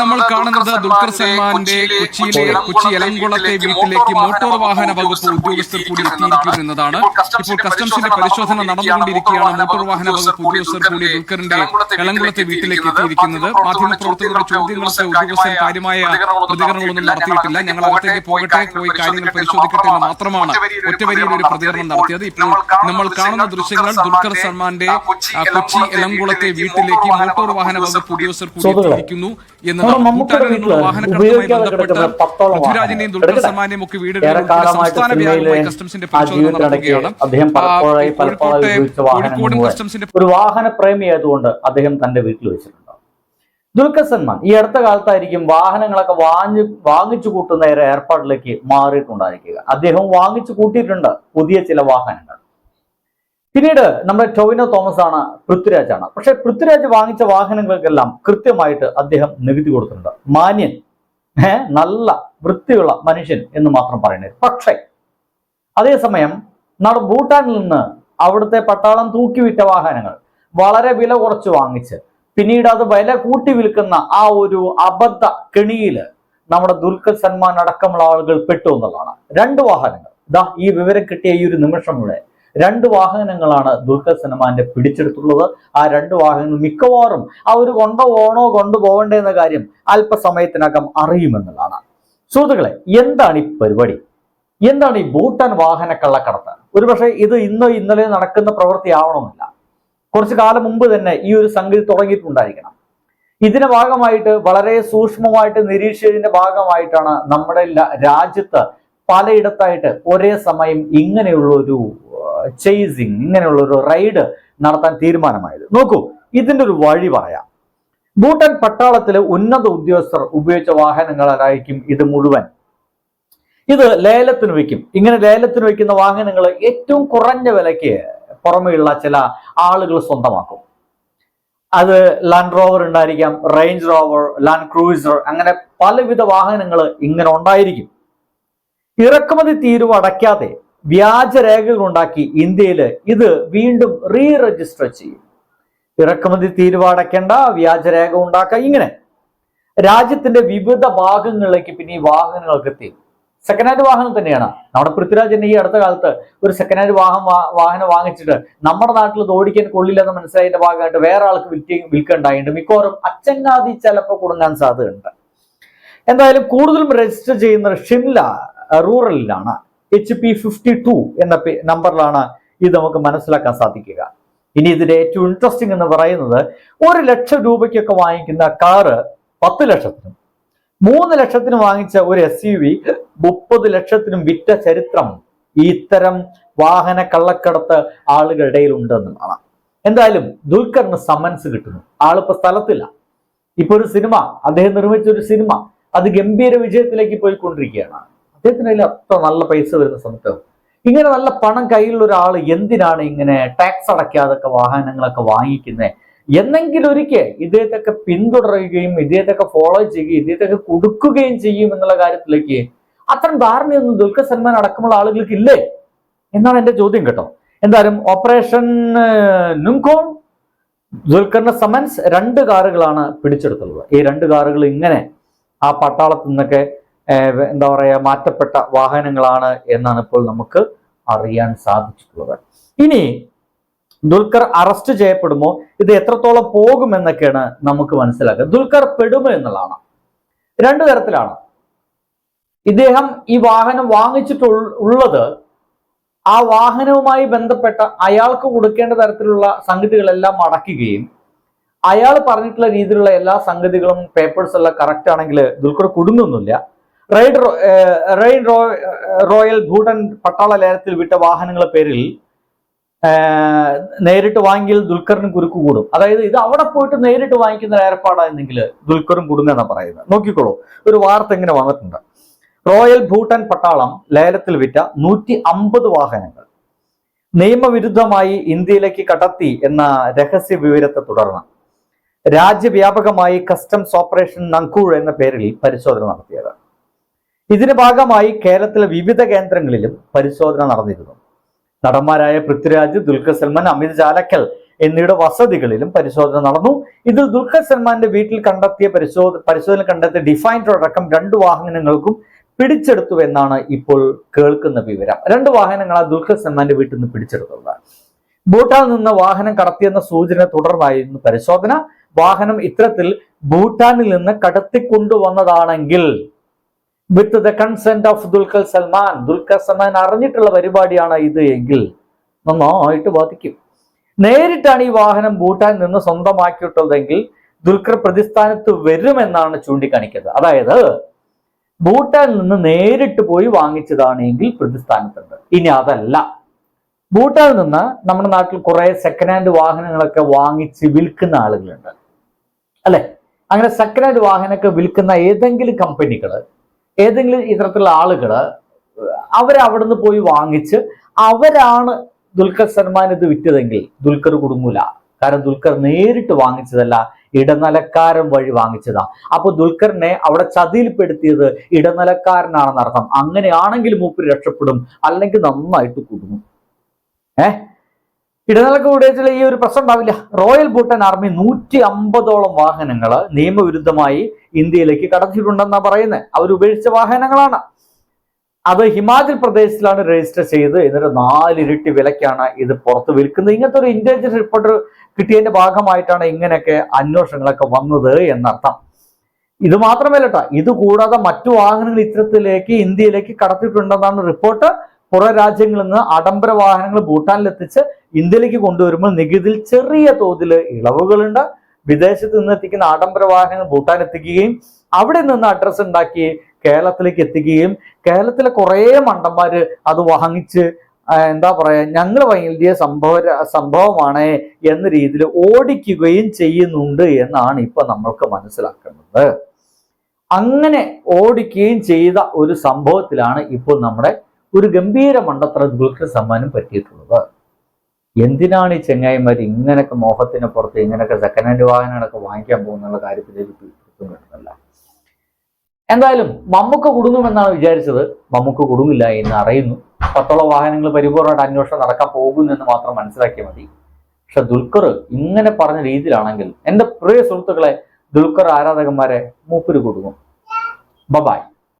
നമ്മൾ കാണുന്നത് ദുൽഖർ സൽമാന്റെ കൊച്ചിയിലെ കൊച്ചി എലങ്കുളത്തെ വീട്ടിലേക്ക് മോട്ടോർ വാഹന വകുപ്പ് ഉദ്യോഗസ്ഥർ കൂടി എത്തിയിരിക്കുന്നു എന്നതാണ് ഇപ്പോൾ കസ്റ്റംസിന്റെ പരിശോധന നടന്നുകൊണ്ടിരിക്കുകയാണ് മോട്ടോർ വാഹന വകുപ്പ് ഉദ്യോഗസ്ഥർ കൂടി ദുൽഖറിന്റെ എലങ്കുളത്തെ വീട്ടിലേക്ക് എത്തിയിരിക്കുന്നത് മാധ്യമപ്രവർത്തകരുടെ ചോദ്യങ്ങൾക്ക് ഉദ്യോഗസ്ഥർ കാര്യമായ പ്രതികരണങ്ങളൊന്നും നടത്തിയിട്ടില്ല. ഞങ്ങൾ അകത്തേക്ക് പോകട്ടെ പോയി കാര്യങ്ങൾ പരിശോധിക്കട്ടെ എന്ന് മാത്രമാണ് ഒറ്റവരിയിൽ ഒരു പ്രതികരണം നടത്തിയത്. ഇപ്പോൾ നമ്മൾ കാണുന്ന ദൃശ്യങ്ങൾ ദുൽഖർ സൽമാന്റെ കൊച്ചി എലങ്കുളത്തെ വീട്ടിലേക്ക് മോട്ടോർ വാഹന വകുപ്പ് ഉദ്യോഗസ്ഥർ കൂടി എത്തിയിരിക്കുന്നു എന്നതാണ് പൃഥ്വിരാജിന്റെയും. ദുൽഖർ സൽമാന്റെയും ഒക്കെ വീടുകളിൽ സംസ്ഥാന വ്യാപകമായി കസ്റ്റംസിന്റെ പരിശോധന കോഴിക്കോട്ടെ കോഴിക്കോടും ഒരു വാഹന പ്രേമി ആയതുകൊണ്ട് അദ്ദേഹം തന്റെ വീട്ടിൽ വെച്ചിട്ടുണ്ട്. ദുൽഖർ സൽമാൻ ഈ അടുത്ത കാലത്തായിരിക്കും വാഹനങ്ങളൊക്കെ വാങ്ങി വാങ്ങിച്ചു കൂട്ടുന്ന ഏർപ്പാടിലേക്ക് മാറിയിട്ടുണ്ടായിരിക്കുക. അദ്ദേഹം വാങ്ങിച്ചു കൂട്ടിയിട്ടുണ്ട് പുതിയ ചില വാഹനങ്ങൾ. പിന്നീട് നമ്മുടെ ടൊവിനോ തോമസ് ആണ് പൃഥ്വിരാജാണ്. പക്ഷെ പൃഥ്വിരാജ് വാങ്ങിച്ച വാഹനങ്ങൾക്കെല്ലാം കൃത്യമായിട്ട് അദ്ദേഹം നികുതി കൊടുത്തിട്ടുണ്ട്. മാന്യൻ നല്ല വൃത്തിയുള്ള മനുഷ്യൻ എന്ന് മാത്രം പറയുന്നത്. പക്ഷേ അതേസമയം നമ്മുടെ ഭൂട്ടാനിൽ നിന്ന് അവിടുത്തെ പട്ടാളം തൂക്കിവിട്ട വാഹനങ്ങൾ വളരെ വില കുറച്ച് വാങ്ങിച്ച് പിന്നീട് അത് വില കൂട്ടി വിൽക്കുന്ന ആ ഒരു അബദ്ധ കെണിയിൽ നമ്മുടെ ദുൽഖർ സൽമാൻ അടക്കമുള്ള ആളുകൾ പെട്ടു എന്നുള്ളതാണ്. രണ്ട് വാഹനങ്ങൾ. ഇതാ ഈ വിവരം കിട്ടിയ ഈ ഒരു നിമിഷം രണ്ട് വാഹനങ്ങളാണ് ദുൽഖർ സൽമാന്റെ പിടിച്ചെടുത്തുള്ളത്. ആ രണ്ട് വാഹനങ്ങൾ മിക്കവാറും ആ ഒരു കൊണ്ടുപോകണോ കൊണ്ടുപോകണ്ടേ എന്ന കാര്യം അല്പസമയത്തിനകം അറിയുമെന്നുള്ളതാണ്. സുഹൃത്തുക്കളെ എന്താണ് ഈ പരിപാടി? എന്താണ് ഈ ഭൂട്ടാൻ വാഹന കള്ളക്കടത്ത്? ഒരുപക്ഷെ ഇത് ഇന്നോ ഇന്നലെ നടക്കുന്ന പ്രവൃത്തി ആവണമെന്നില്ല. കുറച്ചു കാലം മുമ്പ് തന്നെ ഈ ഒരു സംഗതി തുടങ്ങിയിട്ടുണ്ടായിരിക്കണം. ഇതിന്റെ ഭാഗമായിട്ട് വളരെ സൂക്ഷ്മമായിട്ട് നിരീക്ഷിച്ചതിന്റെ ഭാഗമായിട്ടാണ് നമ്മുടെ രാജ്യത്ത് പലയിടത്തായിട്ട് ഒരേ സമയം ഇങ്ങനെയുള്ള ഒരു ചേസിങ് ഇങ്ങനെയുള്ള ഒരു റൈഡ് നടത്താൻ തീരുമാനമായത്. നോക്കൂ ഇതിന്റെ ഒരു വഴി പറയാം. ഭൂട്ടാൻ പട്ടാളത്തിലെ ഉന്നത ഉദ്യോഗസ്ഥർ ഉപയോഗിച്ച വാഹനങ്ങളായിരിക്കും ഇത് മുഴുവൻ. ഇത് ലേലത്തിന് വയ്ക്കും. ഇങ്ങനെ ലേലത്തിന് വയ്ക്കുന്ന വാഹനങ്ങൾ ഏറ്റവും കുറഞ്ഞ വിലയ്ക്ക് പുറമെയുള്ള ചില ആളുകൾ സ്വന്തമാക്കും. അത് ലാൻഡ് റോവർ ഉണ്ടായിരിക്കാം റേഞ്ച് റോവർ ലാൻഡ് ക്രൂയിസർ അങ്ങനെ പലവിധ വാഹനങ്ങൾ ഇങ്ങനെ ഉണ്ടായിരിക്കും. ഇറക്കുമതി തീരുവ അടയ്ക്കാതെ വ്യാജരേഖകൾ ഉണ്ടാക്കി ഇന്ത്യയിൽ ഇത് വീണ്ടും റീ രജിസ്റ്റർ ചെയ്യും. ഇറക്കുമതി തീരുവടക്കേണ്ട വ്യാജരേഖ ഉണ്ടാക്കുക ഇങ്ങനെ. രാജ്യത്തിന്റെ വിവിധ ഭാഗങ്ങളിലേക്ക് പിന്നെ ഈ വാഹനങ്ങൾക്ക് എത്തി. സെക്കൻഡ് ഹാൻഡ് വാഹനം തന്നെയാണ്. നമ്മുടെ പൃഥ്വിരാജ് തന്നെ ഈ അടുത്ത കാലത്ത് ഒരു സെക്കൻഡ് ഹാൻഡ് വാഹനം വാഹനം വാങ്ങിച്ചിട്ട് നമ്മുടെ നാട്ടിൽ ഇത് ഓടിക്കാൻ കൊള്ളില്ലെന്ന് മനസ്സിലായതിന്റെ ഭാഗമായിട്ട് വേറെ ആൾക്ക് വിൽക്കി വിൽക്കണ്ടായിട്ടുണ്ട്. മിക്കവാറും അച്ചങ്ങാതി ചിലപ്പോൾ കൊടുങ്ങാൻ സാധ്യതയുണ്ട്. എന്തായാലും കൂടുതലും രജിസ്റ്റർ ചെയ്യുന്നത് ഷിംല റൂറലിലാണ് എച്ച് പി ഫിഫ്റ്റി ടു എന്ന നമ്പറിലാണ് ഇത് നമുക്ക് മനസ്സിലാക്കാൻ സാധിക്കുക. ഇനി ഇതിന്റെ ഏറ്റവും ഇൻട്രസ്റ്റിംഗ് എന്ന് പറയുന്നത് ഒരു ലക്ഷം രൂപയ്ക്കൊക്കെ വാങ്ങിക്കുന്ന കാറ് പത്ത് ലക്ഷത്തിനും മൂന്ന് ലക്ഷത്തിന് വാങ്ങിച്ച ഒരു എസ് യു വി മുപ്പത് ലക്ഷത്തിനും വിറ്റ ചരിത്രം ഇത്തരം വാഹന കള്ളക്കടത്ത് ആളുകളുടെ ഇടയിൽ ഉണ്ടെന്നുള്ളതാണ് എന്തായാലും ദുൽഖറിന് സമൻസ് കിട്ടുന്നു. ആളിപ്പോ സ്ഥലത്തില്ല. ഇപ്പൊ ഒരു സിനിമ അദ്ദേഹം നിർമ്മിച്ച ഒരു സിനിമ അത് ഗംഭീര വിജയത്തിലേക്ക് പോയിക്കൊണ്ടിരിക്കുകയാണ്. അദ്ദേഹത്തിന് അതിൽ അത്ര നല്ല പൈസ വരുന്ന സമയത്ത് ഇങ്ങനെ നല്ല പണം കയ്യിലുള്ള ഒരാൾ എന്തിനാണ് ഇങ്ങനെ ടാക്സ് അടയ്ക്കാതൊക്കെ വാഹനങ്ങളൊക്കെ വാങ്ങിക്കുന്നത് എന്നെങ്കിലും ഒരിക്കൽ ഇദ്ദേഹത്തൊക്കെ പിന്തുടരുകയും ഇദ്ദേഹത്തൊക്കെ ഫോളോ ചെയ്യുകയും ഇദ്ദേഹത്തൊക്കെ കൊടുക്കുകയും ചെയ്യും എന്നുള്ള കാര്യത്തിലേക്ക് അത്തരം ധാരണയൊന്നും ദുൽഖർ സൽമാൻ അടക്കമുള്ള ആളുകൾക്ക് ഇല്ലേ? എന്നാണ് എന്റെ ചോദ്യം കേട്ടോ. എന്തായാലും ഓപ്പറേഷൻ നുങ്കോൺ ദുൽഖറിന്റെ സമൻസ് രണ്ട് കാറുകളാണ് പിടിച്ചെടുത്തുള്ളത്. ഈ രണ്ട് കാറുകൾ ഇങ്ങനെ ആ പട്ടാളത്തിൽ നിന്നൊക്കെ എന്താ പറയുക മാറ്റപ്പെട്ട വാഹനങ്ങളാണ് എന്നാണ് ഇപ്പോൾ നമുക്ക് അറിയാൻ സാധിച്ചിട്ടുള്ളത്. ഇനി ദുൽഖർ അറസ്റ്റ് ചെയ്യപ്പെടുമോ? ഇത് എത്രത്തോളം പോകുമെന്നൊക്കെയാണ് നമുക്ക് മനസ്സിലാക്കുക ദുൽഖർ പെടുമോ എന്നുള്ളതാണ്. രണ്ടു തരത്തിലാണ്. ഇദ്ദേഹം ഈ വാഹനം വാങ്ങിച്ചിട്ടുള്ളത് ആ വാഹനവുമായി ബന്ധപ്പെട്ട അയാൾക്ക് കൊടുക്കേണ്ട തരത്തിലുള്ള സംഗതികളെല്ലാം അടയ്ക്കുകയും അയാൾ പറഞ്ഞിട്ടുള്ള രീതിയിലുള്ള എല്ലാ സംഗതികളും പേപ്പേഴ്സ് എല്ലാം കറക്റ്റ് ആണെങ്കിൽ ദുൽഖർ കുടുങ്ങുന്നില്ല. റെയ്ഡ് റെയിൻ റോയൽ ഭൂട്ടൻ പട്ടാള ലേലത്തിൽ വിട്ട വാഹനങ്ങളുടെ പേരിൽ നേരിട്ട് വാങ്ങിയാൽ ദുൽഖറിന് കുരുക്ക് കൂടും. അതായത് ഇത് അവിടെ പോയിട്ട് നേരിട്ട് വാങ്ങിക്കുന്ന ഏർപ്പാടായിരുന്നെങ്കിൽ ദുൽഖറും കൂടുന്നെന്നാണ് പറയുന്നത്. നോക്കിക്കോളൂ ഒരു വാർത്ത ഇങ്ങനെ വന്നിട്ടുണ്ട്. റോയൽ ഭൂട്ടൻ പട്ടാളം ലേലത്തിൽ വിറ്റ നൂറ്റി അമ്പത് വാഹനങ്ങൾ നിയമവിരുദ്ധമായി ഇന്ത്യയിലേക്ക് കടത്തി എന്ന രഹസ്യ വിവരത്തെ തുടർന്ന് രാജ്യവ്യാപകമായി കസ്റ്റംസ് ഓപ്പറേഷൻ നങ്കൂഴ് എന്ന പേരിൽ പരിശോധന നടത്തിയത്. ഇതിന്റെ ഭാഗമായി കേരളത്തിലെ വിവിധ കേന്ദ്രങ്ങളിലും പരിശോധന നടന്നിരുന്നു. നടന്മാരായ പൃഥ്വിരാജ് ദുൽഖർ സൽമാൻ അമിത് ചാലക്കൽ എന്നിവയുടെ വസതികളിലും പരിശോധന നടന്നു. ഇതിൽ ദുൽഖർ സൽമാന്റെ വീട്ടിൽ കണ്ടെത്തിയ പരിശോധന പരിശോധന കണ്ടെത്തിയ ഡിഫൈൻഡ് അടക്കം രണ്ട് വാഹനങ്ങൾക്കും പിടിച്ചെടുത്തു എന്നാണ് ഇപ്പോൾ കേൾക്കുന്ന വിവരം. രണ്ട് വാഹനങ്ങളാണ് ദുൽഖർ സൽമാന്റെ വീട്ടിൽ നിന്ന് പിടിച്ചെടുത്തത്. ഭൂട്ടാനിൽ നിന്ന് വാഹനം കടത്തിയെന്ന സൂചന തുടർന്നായിരുന്നു പരിശോധന. വാഹനം ഇത്തരത്തിൽ ഭൂട്ടാനിൽ നിന്ന് കടത്തിക്കൊണ്ടുവന്നതാണെങ്കിൽ with the consent of Dulquer Salmaan Dulquer Salmaan അറിഞ്ഞിട്ടുള്ള പരിപാടിയാണ് ഇത് എങ്കിൽ നന്നായിട്ട് ബാധിക്കും. നേരിട്ടാണ് ഈ വാഹനം ബൂട്ടാൻ നിന്ന് സ്വന്തമാക്കിയിട്ടുള്ളതെങ്കിൽ ദുൽഖർ പ്രതിസ്ഥാനത്ത് വരുമെന്നാണ് ചൂണ്ടിക്കാണിക്കുന്നത്. അതായത് ഭൂട്ടാനിൽ നിന്ന് നേരിട്ട് പോയി വാങ്ങിച്ചതാണ് എങ്കിൽ പ്രതിസ്ഥാനത്തുണ്ട്. ഇനി അതല്ല. ഭൂട്ടാനിൽ നിന്ന് നമ്മുടെ നാട്ടിൽ കുറെ സെക്കൻഡ് ഹാൻഡ് വാഹനങ്ങളൊക്കെ വാങ്ങിച്ച് വിൽക്കുന്ന ആളുകളുണ്ട്. അല്ലെ? അങ്ങനെ സെക്കൻഡ് ഹാൻഡ് വാഹനമൊക്കെ വിൽക്കുന്ന ഏതെങ്കിലും കമ്പനികൾ ഏതെങ്കിലും ഇത്തരത്തിലുള്ള ആളുകൾ അവരവിടുന്ന് പോയി വാങ്ങിച്ച് അവരാണ് ദുൽഖർ സൽമാൻ ഇത് വിറ്റതെങ്കിൽ ദുൽഖർ കുടുങ്ങൂല. കാരണം ദുൽഖർ നേരിട്ട് വാങ്ങിച്ചതല്ല ഇടനിലക്കാരൻ വഴി വാങ്ങിച്ചതാ. അപ്പൊ ദുൽഖറിനെ അവിടെ ചതിയിൽപ്പെടുത്തിയത് ഇടനിലക്കാരനാണെന്ന് അർത്ഥം അങ്ങനെയാണെങ്കിൽ മൂപ്പര് രക്ഷപ്പെടും അല്ലെങ്കിൽ നന്നായിട്ട് കുടുങ്ങും. ഏ? ഇടനിലക്ക് കൂടിയതിൽ ഈ ഒരു പ്രശ്നം ഉണ്ടാവില്ല. റോയൽ ഭൂട്ടാൻ ആർമി നൂറ്റി അമ്പതോളം വാഹനങ്ങൾ നിയമവിരുദ്ധമായി ഇന്ത്യയിലേക്ക് കടത്തിയിട്ടുണ്ടെന്നാണ് പറയുന്നത് അവർ ഉപേക്ഷിച്ച വാഹനങ്ങളാണ്. അത് ഹിമാചൽ പ്രദേശിലാണ് രജിസ്റ്റർ ചെയ്ത് എന്നിട്ട് നാലിരട്ടി വിലക്കാണ് ഇത് പുറത്ത് വിൽക്കുന്നത്. ഇങ്ങനത്തെ ഒരു ഇന്റലിജൻസ് റിപ്പോർട്ട് കിട്ടിയതിന്റെ ഭാഗമായിട്ടാണ് ഇങ്ങനെയൊക്കെ അന്വേഷണങ്ങളൊക്കെ വന്നത് എന്നർത്ഥം. ഇത് മാത്രമല്ല കേട്ടോ ഇത് കൂടാതെ മറ്റു വാഹനങ്ങൾ ഇത്തരത്തിലേക്ക് ഇന്ത്യയിലേക്ക് കടത്തിയിട്ടുണ്ടെന്നാണ് റിപ്പോർട്ട് പുറ രാജ്യങ്ങളിൽ നിന്ന് ആഡംബര വാഹനങ്ങൾ ഭൂട്ടാനിലെത്തിച്ച് ഇന്ത്യയിലേക്ക് കൊണ്ടുവരുമ്പോൾ നികുതിയിൽ ചെറിയ തോതിൽ ഇളവുകളുണ്ട്. വിദേശത്ത് നിന്ന് എത്തിക്കുന്ന ആഡംബര വാഹനങ്ങൾ ഭൂട്ടാൻ എത്തിക്കുകയും അവിടെ നിന്ന് അഡ്രസ്സ് ഉണ്ടാക്കി കേരളത്തിലേക്ക് എത്തിക്കുകയും കേരളത്തിലെ കുറേ മണ്ടന്മാർ അത് വാങ്ങിച്ച് എന്താ പറയാ ഞങ്ങൾ വലിയ സംഭവ സംഭവമാണ് എന്ന രീതിയിൽ ഓടിക്കുകയും ചെയ്യുന്നുണ്ട് എന്നാണ് ഇപ്പൊ നമ്മൾക്ക് മനസ്സിലാക്കുന്നത്. അങ്ങനെ ഓടിക്കുകയും ചെയ്ത ഒരു സംഭവത്തിലാണ് ഇപ്പോൾ നമ്മുടെ ഒരു ഗംഭീര മണ്ടത്ര ദുൽഖർ സമ്മാനം പറ്റിയിട്ടുള്ളത്. എന്തിനാണ് ഈ ചെങ്ങായിമാർ ഇങ്ങനെയൊക്കെ മോഹത്തിന് പുറത്ത് ഇങ്ങനെയൊക്കെ സെക്കൻഡ് ഹാൻഡ് വാഹനങ്ങളൊക്കെ വാങ്ങിക്കാൻ പോകുന്നുള്ള കാര്യത്തിലേക്ക് പിടുത്തം കിട്ടുന്നില്ല എന്തായാലും മമ്മൂക്ക കുടുങ്ങുമെന്നാണ് വിചാരിച്ചത്. മമ്മൂക്ക കുടുങ്ങില്ല എന്ന് അറിയുന്നു. പത്തോളം വാഹനങ്ങൾ പരിപൂർണമായിട്ട് അന്വേഷണം നടക്കാൻ പോകുന്നെന്ന് മാത്രം മനസ്സിലാക്കിയാൽ മതി. പക്ഷെ ദുൽഖർ ഇങ്ങനെ പറഞ്ഞ രീതിയിലാണെങ്കിൽ എന്റെ പ്രിയ സുഹൃത്തുക്കളെ ദുൽഖർ ആരാധകന്മാരെ മൂപ്പര് കുടുങ്ങും. ബബായ്